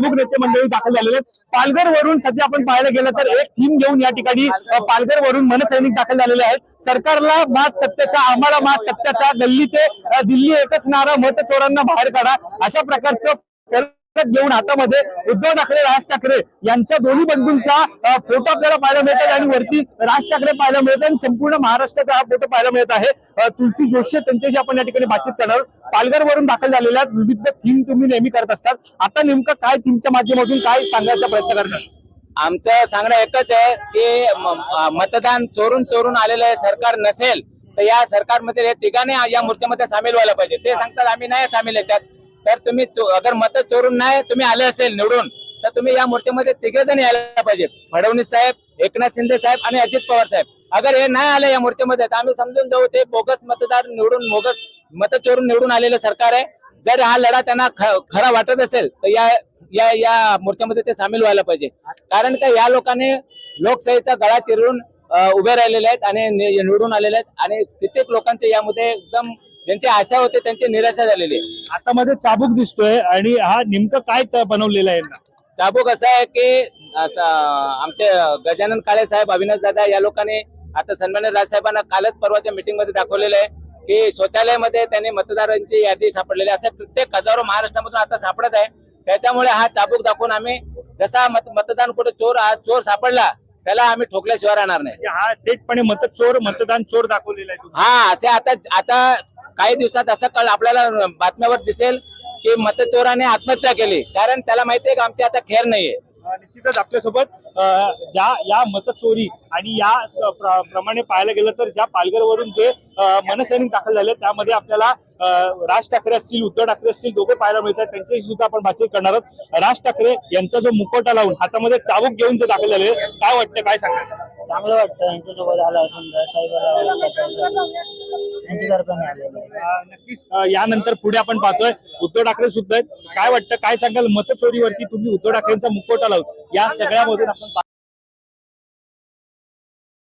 प्रमुख नेते मंडळी दाखल झालेले आहेत. पालघर वरून सध्या आपण पाहायला गेलं तर एक थीम घेऊन या ठिकाणी पालघर वरून मनसैनिक दाखल झालेले आहेत. सरकारला मात सत्याचा आम्हाला मात सत्याचा गल्ली ते दिल्ली एकच नारा मत चोरांना बाहेर काढा. अशा प्रकारचं घेऊन हातामध्ये उद्धव ठाकरे राज ठाकरे यांच्या दोन्ही बंधूंचा फोटो आपल्याला पाहायला मिळतात आणि वरती राज ठाकरे पाहायला मिळतात आणि संपूर्ण महाराष्ट्राचा हा फोटो पाहायला मिळत आहे. तुलसी जोशी त्यांच्याशी आपण या ठिकाणी बातचीत करणार पालघर वरून दाखल झालेल्या विविध थीम तुम्ही नेहमी करत असतात. आता नेमकं काय थीमच्या माध्यमातून काय सांगायचा प्रयत्न करणार? आमचं सांगणं एकच आहे की मतदान चोरून चोरून आलेलं आहे सरकार नसेल तर या सरकारमध्ये तिघांनी या मोर्चामध्ये सामील व्हायला पाहिजे. ते सांगतात आम्ही नाही सामील याच्यात. तर तुम्ही अगर मत चोरून नाही तुम्ही आले असेल निवडून तर तुम्ही या मोर्चामध्ये तिघे जण यायला पाहिजे. फडणवीस साहेब एकनाथ शिंदे साहेब आणि अजित पवार साहेब. अगर हे नाही आले या मोर्चामध्ये तर आम्ही समजून जाऊ ते बोगस मतदार निवडून बोगस मत चोरून निवडून आलेलं सरकार आहे. जर हा लढा त्यांना ख- खरा वाटत असेल तर या या या मोर्चामध्ये ते सामील व्हायला पाहिजे. कारण का या लोकांनी लोकशाहीचा गळा चिरून उभे राहिलेले आहेत आणि निवडून आलेले आहेत. आणि कित्येक लोकांचे यामध्ये एकदम ज्यांची आशा होते त्यांची निराशा झालेली आहे हातामध्ये चाबूक दिसतोय आणि हा नेमकं काय त- बनवलेलं आहे? चाबूक असं आहे की असं आमचे गजानन काळे साहेब अविनाश दादा या लोकांनी आता सन्मान्य राजसाहेबांना कालच परवाच्या मीटिंगमध्ये दाखवलेलं आहे की शौचालयामध्ये त्यांनी मतदारांची यादी सापडलेली आहे. असं प्रत्येक हजारो महाराष्ट्रामधून आता सापडत आहे त्याच्यामुळे हा चाबूक दाखवून आम्ही जसा मत मतदान कुठे चोर हा चोर सापडला त्याला आम्ही ठोकल्याशिवाय राहणार नाही हा थेटपणे मत चोर मतदान चोर दाखवलेला आहे. हा असे आता आता काही दिवसात असं कळ आपल्याला बातम्यावर दिसेल की मतचोराने आत्महत्या केली. कारण त्याला माहितीये का आमची आता खेर नाहीये. निश्चितच आपल्यासोबत ज्या या मतचोरी आणि या प्रमाणे पाहायला गेलं तर ज्या पालघरवरून जे मनसैनिक दाखल झाले त्यामध्ये आपल्याला राज ठाकरे असतील उद्धव ठाकरे असतील दोघे पाहायला मिळतात. त्यांच्याशी सुद्धा आपण बातचीत करणार आहोत. राज ठाकरे यांचा जो मुखवटा लावून हातामध्ये चाबूक घेऊन जे दाखल झाले काय वाटतं काय सांगाल चांगलं वाटतं यांच्यासोबत आलं समजा साहेबाला यांच्यासारखं आहे नक्कीच. अ, यानंतर पुढे आपण पाहतोय उद्धव ठाकरे सुद्धा आहेत. काय वाटतं काय सांगाल? मतचोरीवरती तुम्ही उद्धव ठाकरेंचा मुखवटा लावून या सगळ्यामधून आपण